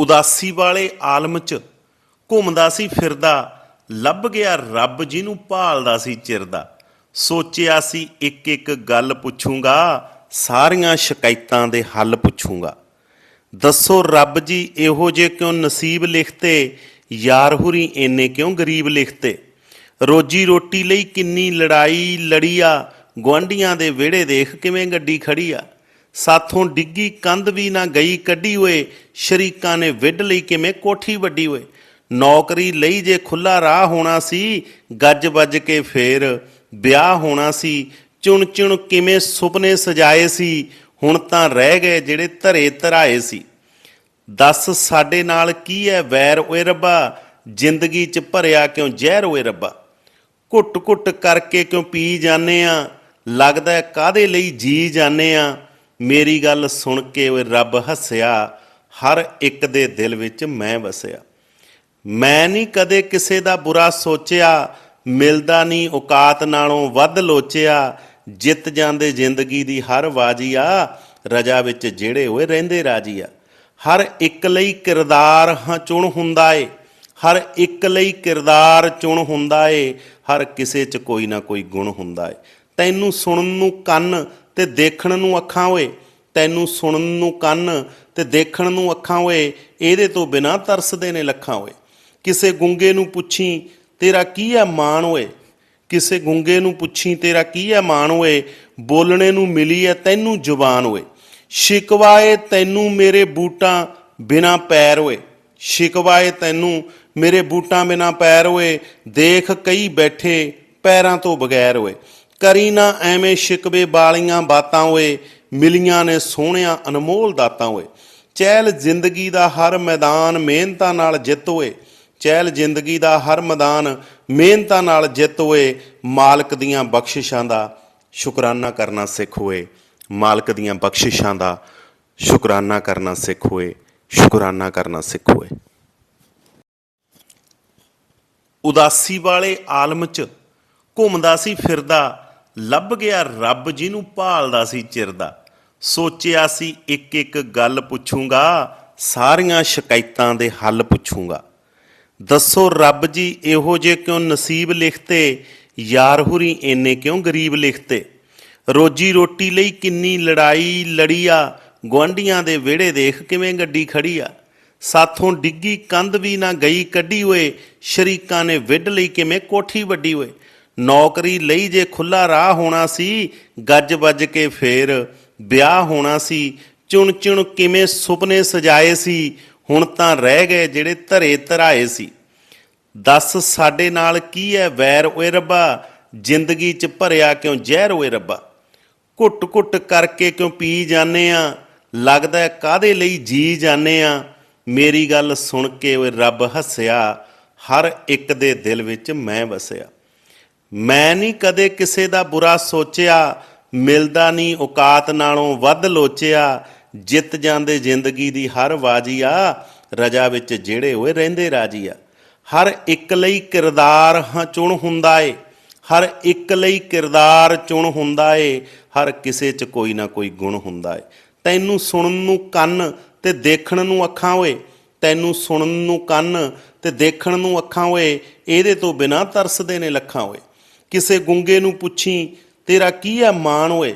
ਉਦਾਸੀ ਵਾਲੇ ਆਲਮ 'ਚ ਘੁੰਮਦਾ ਸੀ, ਫਿਰਦਾ, ਲੱਭ ਗਿਆ ਰੱਬ ਜਿਹਨੂੰ ਭਾਲਦਾ ਸੀ ਚਿਰਦਾ। ਸੋਚਿਆ ਸੀ, ਇੱਕ ਇੱਕ ਗੱਲ ਪੁੱਛੂੰਗਾ, ਸਾਰੀਆਂ ਸ਼ਿਕਾਇਤਾਂ ਦੇ ਹੱਲ ਪੁੱਛੂੰਗਾ। ਦੱਸੋ ਰੱਬ ਜੀ, ਇਹੋ ਜੇ ਕਿਉਂ ਨਸੀਬ ਲਿਖਤੇ? ਯਾਰ ਹੁਰੀ ਇੰਨੇ ਕਿਉਂ ਗਰੀਬ ਲਿਖਤੇ? ਰੋਜੀ ਰੋਟੀ ਲਈ ਕਿੰਨੀ ਲੜਾਈ ਲੜੀ ਆ, ਗੁਆਂਢੀਆਂ ਦੇ ਵਿਹੜੇ ਦੇਖ ਕਿਵੇਂ ਗੱਡੀ ਖੜੀ ਆ? ਸਾਥੋਂ ਡਿੱਗੀ ਕੰਧ ਵੀ ਨਾ ਗਈ, ਕੱਢੀ ਹੋਏ ਸ਼ਰੀਕਾਂ ਨੇ ਵਿੱਢ ਲਈ ਕਿਵੇਂ ਕੋਠੀ ਵੱਡੀ ਹੋਏ ਨੌਕਰੀ ਲਈ ਜੇ ਖੁੱਲਾ ਰਾਹ ਹੋਣਾ ਸੀ, ਗੱਜ ਵੱਜ ਕੇ ਫੇਰ ਵਿਆਹ ਹੋਣਾ ਸੀ। ਚੁਣ ਚੁਣ ਕਿਵੇਂ ਸੁਪਨੇ ਸਜਾਏ ਸੀ, ਹੁਣ ਤਾਂ ਰਹਿ ਗਏ ਜਿਹੜੇ ਧਰੇ ਧਰਾਏ ਸੀ। ਦੱਸ ਸਾਡੇ ਨਾਲ ਕੀ ਹੈ ਵੈਰ ਓਏ ਰੱਬਾ? ਜ਼ਿੰਦਗੀ 'ਚ ਭਰਿਆ ਕਿਉਂ ਜ਼ਹਿਰ ਓਏ ਰੱਬਾ? ਘੁੱਟ ਘੁੱਟ ਕਰਕੇ ਕਿਉਂ ਪੀ ਜਾਂਦੇ ਆ? ਲੱਗਦਾ ਹੈ ਕਾਦੇ ਲਈ ਜੀ ਜਾਂਦੇ ਆ? ਮੇਰੀ ਗੱਲ ਸੁਣ ਕੇ ਓਏ ਰੱਬ ਹੱਸਿਆ, ਹਰ ਇੱਕ ਦੇ ਦਿਲ ਵਿੱਚ ਮੈਂ ਵਸਿਆ। ਮੈਂ ਨਹੀਂ ਕਦੇ ਕਿਸੇ ਦਾ ਬੁਰਾ ਸੋਚਿਆ, ਮਿਲਦਾ ਨਹੀਂ ਔਕਾਤ ਨਾਲੋਂ ਵੱਧ ਲੋਚਿਆ, ਜਿੱਤ ਜਾਂਦੇ ਜ਼ਿੰਦਗੀ ਦੀ ਹਰ ਬਾਜੀ ਆ, ਰਜਾ ਵਿੱਚ ਜਿਹੜੇ ਹੋਏ ਰਹਿੰਦੇ ਰਾਜੀ ਆ। ਹਰ ਇੱਕ ਲਈ ਕਿਰਦਾਰ ਹਾਂ ਚੁਣ ਹੁੰਦਾ ਏ, ਹਰ ਇੱਕ ਲਈ ਕਿਰਦਾਰ ਚੁਣ ਹੁੰਦਾ ਏ, ਹਰ ਕਿਸੇ 'ਚ ਕੋਈ ਨਾ ਕੋਈ ਗੁਣ ਹੁੰਦਾ ਏ। ਤੈਨੂੰ ਸੁਣਨ ਨੂੰ ਕੰਨ ਤੇ ਦੇਖਣ ਨੂੰ ਅੱਖਾਂ ਓਏ, ਤੈਨੂੰ ਸੁਣਨ ਨੂੰ ਕੰਨ ਤੇ ਦੇਖਣ ਨੂੰ ਅੱਖਾਂ ਓਏ, ਇਹਦੇ ਤੋਂ ਬਿਨਾ ਤਰਸਦੇ ਨੇ ਲੱਖਾਂ ਓਏ। ਕਿਸੇ ਗੁੰਗੇ ਨੂੰ ਪੁੱਛੀ, ਤੇਰਾ ਕੀ ਹੈ ਮਾਣ ਓਏ? ਕਿਸੇ ਗੁੰਗੇ ਨੂੰ ਪੁੱਛੀ, ਤੇਰਾ ਕੀ ਹੈ ਮਾਣ ਓਏ? ਬੋਲਣੇ ਨੂੰ ਮਿਲੀ ਹੈ ਤੈਨੂੰ ਜ਼ੁਬਾਨ ਓਏ। ਸ਼ਿਕਵਾਏ ਤੈਨੂੰ ਮੇਰੇ ਬੂਟਾਂ ਬਿਨਾ ਪੈਰ ਓਏ। ਸ਼ਿਕਵਾਏ ਤੈਨੂੰ ਮੇਰੇ ਬੂਟਾਂ ਬਿਨਾ ਪੈਰ ਓਏ। ਦੇਖ ਕਈ ਬੈਠੇ ਪੈਰਾਂ ਤੋਂ ਬਗੈਰ ਓਏ। ਕਰੀ ਨਾ ਐਵੇਂ ਸ਼ਿਕਵੇ ਵਾਲੀਆਂ ਬਾਤਾਂ ਓਏ, ਮਿਲੀਆਂ ਨੇ ਸੋਹਣਿਆ ਅਨਮੋਲ ਦਾਤਾਂ ਓਏ। ਚਹਿਲ ਜ਼ਿੰਦਗੀ ਦਾ ਹਰ ਮੈਦਾਨ ਮਿਹਨਤਾਂ ਨਾਲ ਜਿੱਤ ਓਏ। ਚਹਿਲ ਜ਼ਿੰਦਗੀ ਦਾ ਹਰ ਮੈਦਾਨ ਮਿਹਨਤਾਂ ਨਾਲ ਜਿੱਤ ਹੋਏ ਮਾਲਕ ਦੀਆਂ ਬਖਸ਼ਿਸ਼ਾਂ ਦਾ ਸ਼ੁਕਰਾਨਾ ਕਰਨਾ ਸਿੱਖ ਹੋਏ ਮਾਲਕ ਦੀਆਂ ਬਖਸ਼ਿਸ਼ਾਂ ਦਾ ਸ਼ੁਕਰਾਨਾ ਕਰਨਾ ਸਿੱਖ ਹੋਏ ਸ਼ੁਕਰਾਨਾ ਕਰਨਾ ਸਿੱਖ ਹੋਏ ਉਦਾਸੀ ਵਾਲੇ ਆਲਮ 'ਚ ਘੁੰਮਦਾ ਸੀ ਫਿਰਦਾ ਲੱਭ ਗਿਆ ਰੱਬ ਜਿਹਨੂੰ ਭਾਲਦਾ ਸੀ ਚਿਰਦਾ ਸੋਚਿਆ ਸੀ ਇੱਕ ਇੱਕ ਗੱਲ ਪੁੱਛੂੰਗਾ, ਸਾਰੀਆਂ ਸ਼ਿਕਾਇਤਾਂ ਦੇ ਹੱਲ ਪੁੱਛੂੰਗਾ। ਦੱਸੋ ਰੱਬ ਜੀ, ਇਹੋ ਜੇ ਕਿਉਂ ਨਸੀਬ ਲਿਖਤੇ? ਯਾਰ ਹੁਰੀ ਇੰਨੇ ਕਿਉਂ ਗਰੀਬ ਲਿਖਤੇ? ਰੋਜੀ ਰੋਟੀ ਲਈ ਕਿੰਨੀ ਲੜਾਈ ਲੜੀ ਆ ਗੁਆਂਢੀਆਂ ਦੇ ਵਿਹੜੇ ਦੇਖ ਕਿਵੇਂ ਗੱਡੀ ਖੜੀ ਆ? ਸਾਥੋਂ ਡਿੱਗੀ ਕੰਧ ਵੀ ਨਾ ਗਈ ਕੱਢੀ ਹੋਏ ਸ਼ਰੀਕਾਂ ਨੇ ਵਿੱਢ ਲਈ ਕਿਵੇਂ ਕੋਠੀ ਵੱਡੀ ਹੋਏ ਨੌਕਰੀ ਲਈ ਜੇ ਖੁੱਲਾ ਰਾਹ ਹੋਣਾ ਸੀ, ਗੱਜ ਵੱਜ ਕੇ ਫੇਰ ਵਿਆਹ ਹੋਣਾ ਸੀ। ਚੁਣ ਚੁਣ ਕਿਵੇਂ ਸੁਪਨੇ ਸਜਾਏ ਸੀ, ਹੁਣ ਤਾਂ ਰਹਿ ਗਏ ਜਿਹੜੇ ਧਰੇ ਧਰਾਏ ਸੀ। ਦੱਸ ਸਾਡੇ ਨਾਲ ਕੀ ਹੈ ਵੈਰ ਓਏ ਰੱਬਾ? ਜ਼ਿੰਦਗੀ 'ਚ ਭਰਿਆ ਕਿਉਂ ਜ਼ਹਿਰ ਓਏ ਰੱਬਾ? ਘੁੱਟ ਘੁੱਟ ਕਰਕੇ ਕਿਉਂ ਪੀ ਜਾਂਦੇ ਆ? ਲੱਗਦਾ ਹੈ ਕਾਦੇ ਲਈ ਜੀ ਜਾਂਦੇ ਆ? ਮੇਰੀ ਗੱਲ ਸੁਣ ਕੇ ਓਏ ਰੱਬ ਹੱਸਿਆ, ਹਰ ਇੱਕ ਦੇ ਦਿਲ ਵਿੱਚ ਮੈਂ ਵਸਿਆ। ਮੈਂ ਨਹੀਂ ਕਦੇ ਕਿਸੇ ਦਾ ਬੁਰਾ ਸੋਚਿਆ, ਮਿਲਦਾ ਨਹੀਂ ਔਕਾਤ ਨਾਲੋਂ ਵੱਧ ਲੋਚਿਆ। ਜਿੱਤ ਜਾਂਦੇ ਜ਼ਿੰਦਗੀ ਦੀ ਹਰ ਬਾਜੀ ਆ, ਰਜਾ ਵਿੱਚ ਜਿਹੜੇ ਹੋਏ ਰਹਿੰਦੇ ਰਾਜੀ ਆ। ਹਰ ਇੱਕ ਲਈ ਕਿਰਦਾਰ ਹਾਂ ਚੁਣ ਹੁੰਦਾ ਏ, ਹਰ ਇੱਕ ਲਈ ਕਿਰਦਾਰ ਚੁਣ ਹੁੰਦਾ ਏ, ਹਰ ਕਿਸੇ 'ਚ ਕੋਈ ਨਾ ਕੋਈ ਗੁਣ ਹੁੰਦਾ ਏ। ਤੈਨੂੰ ਸੁਣਨ ਨੂੰ ਕੰਨ ਤੇ ਦੇਖਣ ਨੂੰ ਅੱਖਾਂ ਓਏ, ਤੈਨੂੰ ਸੁਣਨ ਨੂੰ ਕੰਨ ਤੇ ਦੇਖਣ ਨੂੰ ਅੱਖਾਂ ਓਏ, ਇਹਦੇ ਤੋਂ ਬਿਨਾ ਤਰਸਦੇ ਨੇ ਲੱਖਾਂ ਓਏ। ਕਿਸੇ ਗੁੰਗੇ ਨੂੰ ਪੁੱਛੀ, ਤੇਰਾ ਕੀ ਹੈ ਮਾਣ ਓਏ?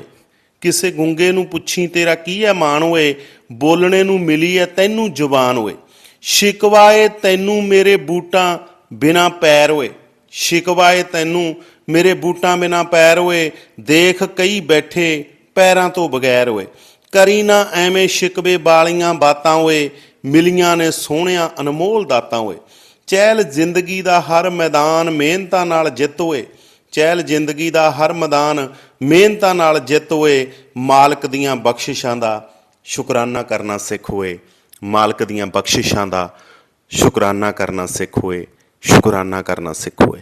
ਕਿਸੇ ਗੁੰਗੇ ਨੂੰ ਪੁੱਛੀ, ਤੇਰਾ ਕੀ ਹੈ ਮਾਣ ਓਏ? ਬੋਲਣੇ ਨੂੰ ਮਿਲੀ ਹੈ ਤੈਨੂੰ ਜ਼ੁਬਾਨ ਓਏ। ਸ਼ਿਕਵਾਏ ਤੈਨੂੰ ਮੇਰੇ ਬੂਟਾਂ ਬਿਨਾ ਪੈਰ ਓਏ। ਸ਼ਿਕਵਾਏ ਤੈਨੂੰ ਮੇਰੇ ਬੂਟਾਂ ਬਿਨਾ ਪੈਰ ਓਏ। ਦੇਖ ਕਈ ਬੈਠੇ ਪੈਰਾਂ ਤੋਂ ਬਗੈਰ ਓਏ। ਕਰੀ ਨਾ ਐਵੇਂ ਸ਼ਿਕਵੇ ਵਾਲੀਆਂ ਬਾਤਾਂ ਓਏ। ਮਿਲੀਆਂ ਨੇ ਸੋਹਣਿਆ ਅਨਮੋਲ ਦਾਤਾਂ ਓਏ। ਚਹਿਲ ਜ਼ਿੰਦਗੀ ਦਾ ਹਰ ਮੈਦਾਨ ਮਿਹਨਤਾਂ ਨਾਲ ਜਿੱਤ ਹੋਏ ਚਹਿਲ ਜ਼ਿੰਦਗੀ ਦਾ ਹਰ ਮੈਦਾਨ ਮਿਹਨਤਾਂ ਨਾਲ ਜਿੱਤ ਹੋਏ ਮਾਲਕ ਦੀਆਂ ਬਖਸ਼ਿਸ਼ਾਂ ਦਾ ਸ਼ੁਕਰਾਨਾ ਕਰਨਾ ਸਿੱਖ ਹੋਏ। ਮਾਲਕ ਦੀਆਂ ਬਖਸ਼ਿਸ਼ਾਂ ਦਾ ਸ਼ੁਕਰਾਨਾ ਕਰਨਾ ਸਿੱਖ ਹੋਏ। ਸ਼ੁਕਰਾਨਾ ਕਰਨਾ ਸਿੱਖ ਹੋਏ।